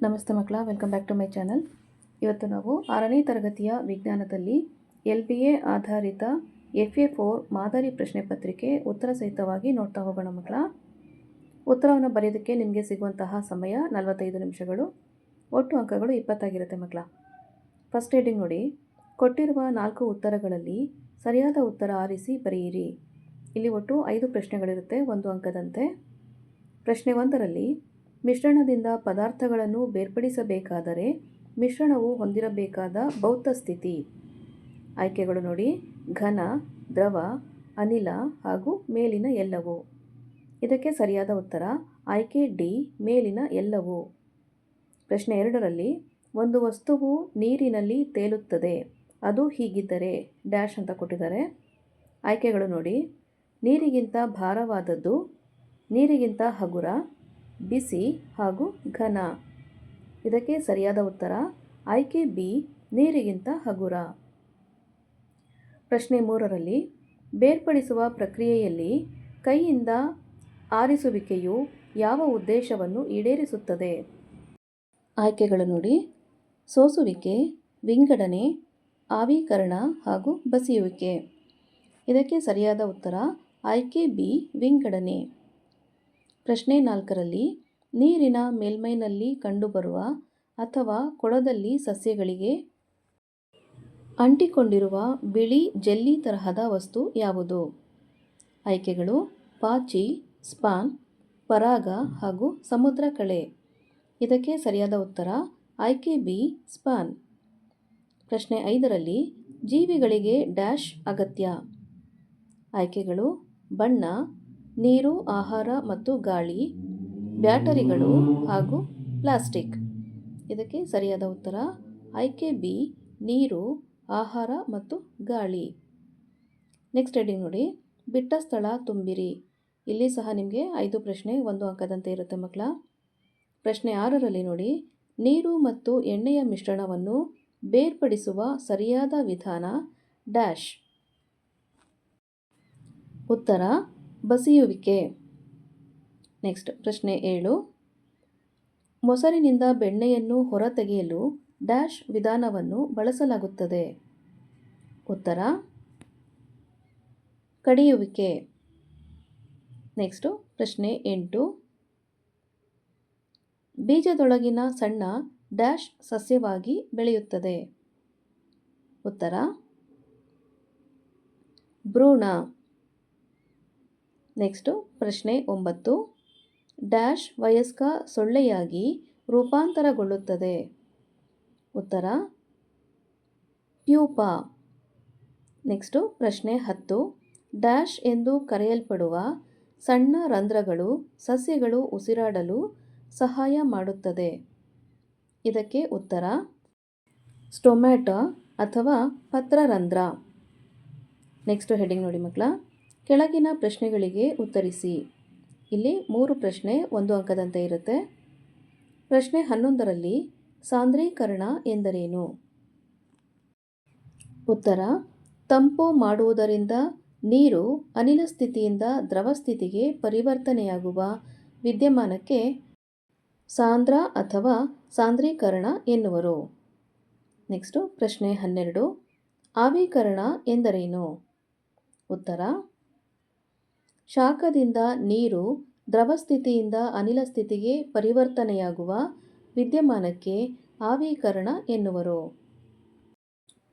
ನಮಸ್ತೆ ಮಕ್ಕಳ welcome back to my channel ಇವತ್ತು ನಾವು ಆರನೇ ತರಗತಿಯ ವಿಜ್ಞಾನದಲ್ಲಿ ಎಲ್ ಬಿ ಎ ಆಧಾರಿತ ಎಫ್ ಎ ಫೋರ್ ಮಾದರಿ ಪ್ರಶ್ನೆ ಪತ್ರಿಕೆ ಉತ್ತರ ಸಹಿತವಾಗಿ ನೋಡ್ತಾ ಹೋಗೋಣ ಮಕ್ಕಳ. ಉತ್ತರವನ್ನು ಬರೆಯೋದಕ್ಕೆ ನಿಮಗೆ ಸಿಗುವಂತಹ ಸಮಯ ನಲವತ್ತೈದು ನಿಮಿಷಗಳು. ಒಟ್ಟು ಅಂಕಗಳು ಇಪ್ಪತ್ತಾಗಿರುತ್ತೆ ಮಕ್ಕಳ. ಫಸ್ಟ್ ಹೆಡಿಂಗ್ ನೋಡಿ. ಕೊಟ್ಟಿರುವ ನಾಲ್ಕು ಉತ್ತರಗಳಲ್ಲಿ ಸರಿಯಾದ ಉತ್ತರ ಆರಿಸಿ ಬರೆಯಿರಿ. ಇಲ್ಲಿ ಒಟ್ಟು ಐದು ಪ್ರಶ್ನೆಗಳಿರುತ್ತೆ, ಒಂದು ಅಂಕದಂತೆ. ಪ್ರಶ್ನೆ ಒಂದರಲ್ಲಿ ಮಿಶ್ರಣದಿಂದ ಪದಾರ್ಥಗಳನ್ನು ಬೇರ್ಪಡಿಸಬೇಕಾದರೆ ಮಿಶ್ರಣವು ಹೊಂದಿರಬೇಕಾದ ಭೌತ ಸ್ಥಿತಿ. ಆಯ್ಕೆಗಳು ನೋಡಿ. ಘನ, ದ್ರವ, ಅನಿಲ ಹಾಗೂ ಮೇಲಿನ ಎಲ್ಲವು. ಇದಕ್ಕೆ ಸರಿಯಾದ ಉತ್ತರ, ಆಯ್ಕೆ ಡಿ, ಮೇಲಿನ ಎಲ್ಲವು. ಪ್ರಶ್ನೆ ಎರಡರಲ್ಲಿ, ಒಂದು ವಸ್ತುವು ನೀರಿನಲ್ಲಿ ತೇಲುತ್ತದೆ, ಅದು ಹೀಗಿದ್ದರೆ ಡ್ಯಾಶ್ ಅಂತ ಕೊಟ್ಟಿದ್ದಾರೆ. ಆಯ್ಕೆಗಳು ನೋಡಿ. ನೀರಿಗಿಂತ ಭಾರವಾದದ್ದು, ನೀರಿಗಿಂತ ಹಗುರ ಬಿಸಿ ಹಾಗೂ ಘನ. ಇದಕ್ಕೆ ಸರಿಯಾದ ಉತ್ತರ, ಆಯ್ಕೆ ಬಿ, ನೀರಿಗಿಂತ ಹಗುರ. ಪ್ರಶ್ನೆ ಮೂರರಲ್ಲಿ, ಬೇರ್ಪಡಿಸುವ ಪ್ರಕ್ರಿಯೆಯಲ್ಲಿ ಕೈಯಿಂದ ಆರಿಸುವಿಕೆಯು ಯಾವ ಉದ್ದೇಶವನ್ನು ಈಡೇರಿಸುತ್ತದೆ? ಆಯ್ಕೆಗಳು ನೋಡಿ. ಸೋಸುವಿಕೆ, ವಿಂಗಡಣೆ, ಆವೀಕರಣ ಹಾಗೂ ಬಸಿಯುವಿಕೆ. ಇದಕ್ಕೆ ಸರಿಯಾದ ಉತ್ತರ, ಆಯ್ಕೆ ಬಿ, ವಿಂಗಡಣೆ. ಪ್ರಶ್ನೆ ನಾಲ್ಕರಲ್ಲಿ, ನೀರಿನ ಮೇಲ್ಮೈನಲ್ಲಿ ಕಂಡುಬರುವ ಅಥವಾ ಕೊಳದಲ್ಲಿ ಸಸ್ಯಗಳಿಗೆ ಅಂಟಿಕೊಂಡಿರುವ ಬಿಳಿ ಜೆಲ್ಲಿ ತರಹದ ವಸ್ತು ಯಾವುದು? ಆಯ್ಕೆಗಳು, ಪಾಚಿ, ಸ್ಪಾನ್, ಪರಾಗ ಹಾಗೂ ಸಮುದ್ರ ಕಳೆ. ಇದಕ್ಕೆ ಸರಿಯಾದ ಉತ್ತರ, ಆಯ್ಕೆ ಬಿ, ಸ್ಪಾನ್. ಪ್ರಶ್ನೆ ಐದರಲ್ಲಿ, ಜೀವಿಗಳಿಗೆ ಡ್ಯಾಶ್ ಅಗತ್ಯ. ಆಯ್ಕೆಗಳು, ಬಣ್ಣ ನೀರು, ಆಹಾರ ಮತ್ತು ಗಾಳಿ, ಬ್ಯಾಟರಿಗಳು ಹಾಗೂ ಪ್ಲಾಸ್ಟಿಕ್. ಇದಕ್ಕೆ ಸರಿಯಾದ ಉತ್ತರ, ಆಯ್ಕೆ ಬಿ, ನೀರು, ಆಹಾರ ಮತ್ತು ಗಾಳಿ. ನೆಕ್ಸ್ಟ್ ಹೆಡಿಂಗ್ ನೋಡಿ. ಬಿಟ್ಟ ಸ್ಥಳ ತುಂಬಿರಿ. ಇಲ್ಲಿ ಸಹ ನಿಮಗೆ ಐದು ಪ್ರಶ್ನೆ, ಒಂದು ಅಂಕದಂತೆ ಇರುತ್ತೆ ಮಕ್ಕಳ. ಪ್ರಶ್ನೆ ಆರರಲ್ಲಿ ನೋಡಿ. ನೀರು ಮತ್ತು ಎಣ್ಣೆಯ ಮಿಶ್ರಣವನ್ನು ಬೇರ್ಪಡಿಸುವ ಸರಿಯಾದ ವಿಧಾನ ಡ್ಯಾಶ್. ಉತ್ತರ ಬಸಿಯುವಿಕೆ. ನೆಕ್ಸ್ಟ್ ಪ್ರಶ್ನೆ ಏಳು. ಮೊಸರಿನಿಂದ ಬೆಣ್ಣೆಯನ್ನು ಹೊರತೆಗೆಯಲು ಡ್ಯಾಶ್ ವಿಧಾನವನ್ನು ಬಳಸಲಾಗುತ್ತದೆ. ಉತ್ತರ, ಕಡಿಯುವಿಕೆ. ನೆಕ್ಸ್ಟು ಪ್ರಶ್ನೆ ಎಂಟು. ಬೀಜದೊಳಗಿನ ಸಣ್ಣ ಡ್ಯಾಶ್ ಸಸ್ಯವಾಗಿ ಬೆಳೆಯುತ್ತದೆ. ಉತ್ತರ, ಭ್ರೂಣ. ನೆಕ್ಸ್ಟು ಪ್ರಶ್ನೆ ಒಂಬತ್ತು. ಡ್ಯಾಶ್ ವಯಸ್ಕ ಸೊಳ್ಳೆಯಾಗಿ ರೂಪಾಂತರಗೊಳ್ಳುತ್ತದೆ. ಉತ್ತರ, ಪ್ಯೂಪ. ನೆಕ್ಸ್ಟು ಪ್ರಶ್ನೆ ಹತ್ತು. ಡ್ಯಾಶ್ ಎಂದು ಕರೆಯಲ್ಪಡುವ ಸಣ್ಣ ರಂಧ್ರಗಳು ಸಸ್ಯಗಳು ಉಸಿರಾಡಲು ಸಹಾಯ ಮಾಡುತ್ತದೆ. ಇದಕ್ಕೆ ಉತ್ತರ, ಸ್ಟೊಮ್ಯಾಟೊ ಅಥವಾ ಪತ್ರರಂಧ್ರ. ನೆಕ್ಸ್ಟು ಹೆಡಿಂಗ್ ನೋಡಿ ಮಕ್ಕಳ. ಕೆಳಗಿನ ಪ್ರಶ್ನೆಗಳಿಗೆ ಉತ್ತರಿಸಿ. ಇಲ್ಲಿ ಮೂರು ಪ್ರಶ್ನೆ ಒಂದು ಅಂಕದಂತೆ ಇರುತ್ತೆ. ಪ್ರಶ್ನೆ ಹನ್ನೊಂದರಲ್ಲಿ ಸಾಂದ್ರೀಕರಣ ಎಂದರೇನು? ಉತ್ತರ, ತಂಪು ಮಾಡುವುದರಿಂದ ನೀರು ಅನಿಲ ಸ್ಥಿತಿಯಿಂದ ದ್ರವ ಸ್ಥಿತಿಗೆ ಪರಿವರ್ತನೆಯಾಗುವ ವಿದ್ಯಮಾನಕ್ಕೆ ಸಾಂದ್ರ ಅಥವಾ ಸಾಂದ್ರೀಕರಣ ಎನ್ನುವರು. ನೆಕ್ಸ್ಟು ಪ್ರಶ್ನೆ ಹನ್ನೆರಡು, ಆವೀಕರಣ ಎಂದರೇನು? ಉತ್ತರ ಶಾಖದಿಂದ ನೀರು ದ್ರವ ಸ್ಥಿತಿಯಿಂದ ಅನಿಲ ಸ್ಥಿತಿಗೆ ಪರಿವರ್ತನೆಯಾಗುವ ವಿದ್ಯಮಾನಕ್ಕೆ ಆವೀಕರಣ ಎನ್ನುವರು.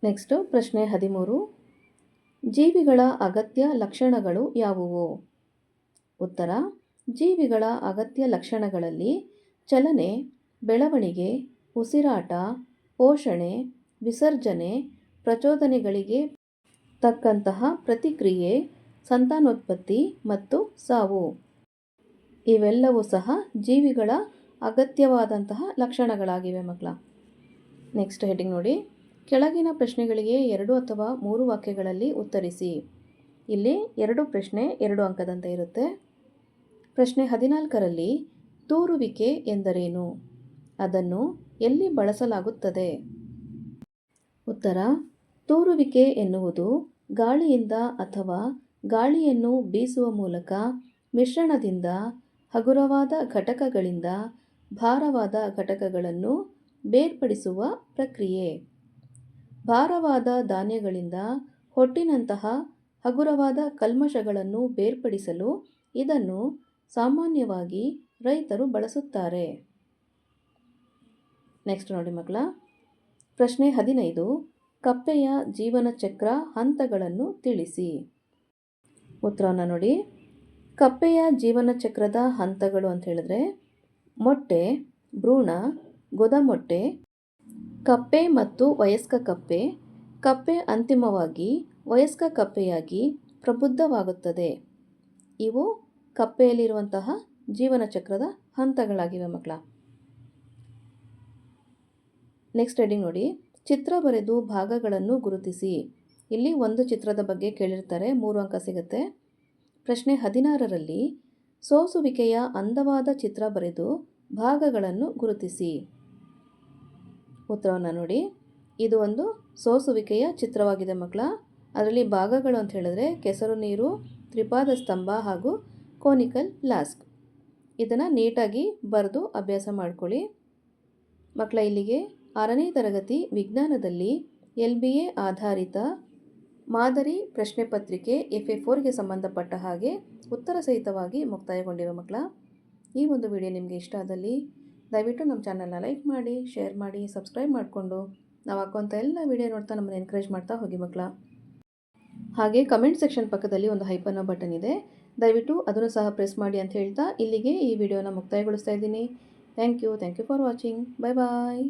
ನೆಕ್ಸ್ಟು ಪ್ರಶ್ನೆ ಹದಿಮೂರು. ಜೀವಿಗಳ ಅಗತ್ಯ ಲಕ್ಷಣಗಳು ಯಾವುವು? ಉತ್ತರ, ಜೀವಿಗಳ ಅಗತ್ಯ ಲಕ್ಷಣಗಳಲ್ಲಿ ಚಲನೆ, ಬೆಳವಣಿಗೆ, ಉಸಿರಾಟ, ಪೋಷಣೆ, ವಿಸರ್ಜನೆ, ಪ್ರಚೋದನೆಗಳಿಗೆ ತಕ್ಕಂತಹ ಪ್ರತಿಕ್ರಿಯೆ ಸಂತಾನೋತ್ಪತ್ತಿ ಮತ್ತು ಸಾವು. ಇವೆಲ್ಲವೂ ಸಹ ಜೀವಿಗಳ ಅಗತ್ಯವಾದಂತಹ ಲಕ್ಷಣಗಳಾಗಿವೆ ಮಕ್ಕಳ. ನೆಕ್ಸ್ಟ್ ಹೆಡ್ಡಿಂಗ್ ನೋಡಿ. ಕೆಳಗಿನ ಪ್ರಶ್ನೆಗಳಿಗೆ ಎರಡು ಅಥವಾ ಮೂರು ವಾಕ್ಯಗಳಲ್ಲಿ ಉತ್ತರಿಸಿ. ಇಲ್ಲಿ ಎರಡು ಪ್ರಶ್ನೆ, ಎರಡು ಅಂಕದಂತೆ ಇರುತ್ತೆ. ಪ್ರಶ್ನೆ ಹದಿನಾಲ್ಕರಲ್ಲಿ ತೂರುವಿಕೆ ಎಂದರೇನು? ಅದನ್ನು ಎಲ್ಲಿ ಬಳಸಲಾಗುತ್ತದೆ? ಉತ್ತರ, ತೂರುವಿಕೆ ಎನ್ನುವುದು ಗಾಳಿಯಿಂದ ಅಥವಾ ಗಾಳಿಯನ್ನು ಬೀಸುವ ಮೂಲಕ ಮಿಶ್ರಣದಿಂದ ಹಗುರವಾದ ಘಟಕಗಳಿಂದ ಭಾರವಾದ ಘಟಕಗಳನ್ನು ಬೇರ್ಪಡಿಸುವ ಪ್ರಕ್ರಿಯೆ. ಭಾರವಾದ ಧಾನ್ಯಗಳಿಂದ ಹೊಟ್ಟಿನಂತಹ ಹಗುರವಾದ ಕಲ್ಮಶಗಳನ್ನು ಬೇರ್ಪಡಿಸಲು ಇದನ್ನು ಸಾಮಾನ್ಯವಾಗಿ ರೈತರು ಬಳಸುತ್ತಾರೆ. ನೆಕ್ಸ್ಟ್ ನೋಡಿ ಮಕ್ಕಳ, ಪ್ರಶ್ನೆ ಹದಿನೈದು. ಕಪ್ಪೆಯ ಜೀವನ ಚಕ್ರ ಹಂತಗಳನ್ನು ತಿಳಿಸಿ. ಉತ್ತರವನ್ನು ನೋಡಿ. ಕಪ್ಪೆಯ ಜೀವನ ಚಕ್ರದ ಹಂತಗಳು ಅಂತ ಹೇಳಿದ್ರೆ, ಮೊಟ್ಟೆ, ಭ್ರೂಣ, ಗೊದಮೊಟ್ಟೆ, ಕಪ್ಪೆ ಮತ್ತು ವಯಸ್ಕ ಕಪ್ಪೆ. ಕಪ್ಪೆ ಅಂತಿಮವಾಗಿ ವಯಸ್ಕ ಕಪ್ಪೆಯಾಗಿ ಪ್ರಬುದ್ಧವಾಗುತ್ತದೆ. ಇವು ಕಪ್ಪೆಯಲ್ಲಿರುವಂತಹ ಜೀವನ ಚಕ್ರದ ಹಂತಗಳಾಗಿವೆ ಮಕ್ಕಳ. ನೆಕ್ಸ್ಟ್ ಹೆಡಿಂಗ್ ನೋಡಿ. ಚಿತ್ರ ಬರೆದು ಭಾಗಗಳನ್ನು ಗುರುತಿಸಿ. ಇಲ್ಲಿ ಒಂದು ಚಿತ್ರದ ಬಗ್ಗೆ ಕೇಳಿರ್ತಾರೆ, ಮೂರು ಅಂಕ ಸಿಗುತ್ತೆ. ಪ್ರಶ್ನೆ ಹದಿನಾರರಲ್ಲಿ, ಸೋಸುವಿಕೆಯ ಅಂದವಾದ ಚಿತ್ರ ಬರೆದು ಭಾಗಗಳನ್ನು ಗುರುತಿಸಿ. ಉತ್ತರವನ್ನು ನೋಡಿ. ಇದು ಒಂದು ಸೋಸುವಿಕೆಯ ಚಿತ್ರವಾಗಿದೆ ಮಕ್ಕಳ. ಅದರಲ್ಲಿ ಭಾಗಗಳು ಅಂತ ಹೇಳಿದ್ರೆ ಕೆಸರು ನೀರು, ತ್ರಿಪಾದ ಸ್ತಂಭ ಹಾಗೂ ಕೋನಿಕಲ್ ಲಾಸ್ಕ್ ಇದನ್ನು ನೀಟಾಗಿ ಬರೆದು ಅಭ್ಯಾಸ ಮಾಡಿಕೊಳ್ಳಿ. ಮಕ್ಕಳ ಇಲ್ಲಿಗೆ ಆರನೇ ತರಗತಿ ವಿಜ್ಞಾನದಲ್ಲಿ ಎಲ್ ಆಧಾರಿತ ಮಾದರಿ ಪ್ರಶ್ನೆ ಪತ್ರಿಕೆ ಎಫ್ ಎ ಫೋರ್ಗೆ ಸಂಬಂಧಪಟ್ಟ ಹಾಗೆ ಉತ್ತರ ಸಹಿತವಾಗಿ ಮುಕ್ತಾಯಗೊಂಡಿವೆ ಮಕ್ಕಳ. ಈ ಒಂದು ವಿಡಿಯೋ ನಿಮಗೆ ಇಷ್ಟ ಆದಲ್ಲಿ ದಯವಿಟ್ಟು ನಮ್ಮ ಚಾನಲ್ನ ಲೈಕ್ ಮಾಡಿ ಶೇರ್ ಮಾಡಿ ಸಬ್ಸ್ಕ್ರೈಬ್ ಮಾಡಿಕೊಂಡು ನಾವು ಹಾಕುವಂಥ ಎಲ್ಲ ವಿಡಿಯೋ ನೋಡ್ತಾ ನಮ್ಮನ್ನು ಎನ್ಕರೇಜ್ ಮಾಡ್ತಾ ಹೋಗಿ ಮಕ್ಕಳ. ಹಾಗೆ ಕಮೆಂಟ್ ಸೆಕ್ಷನ್ ಪಕ್ಕದಲ್ಲಿ ಒಂದು ಹೈಪನ್ನೋ ಬಟನ್ ಇದೆ. ದಯವಿಟ್ಟು ಅದನ್ನು ಸಹ ಪ್ರೆಸ್ ಮಾಡಿ ಅಂತ ಹೇಳ್ತಾ ಇಲ್ಲಿಗೆ ಈ ವಿಡಿಯೋನ ಮುಕ್ತಾಯಗೊಳಿಸ್ತಾ ಇದ್ದೀನಿ. Thank you thank you for watching bye bye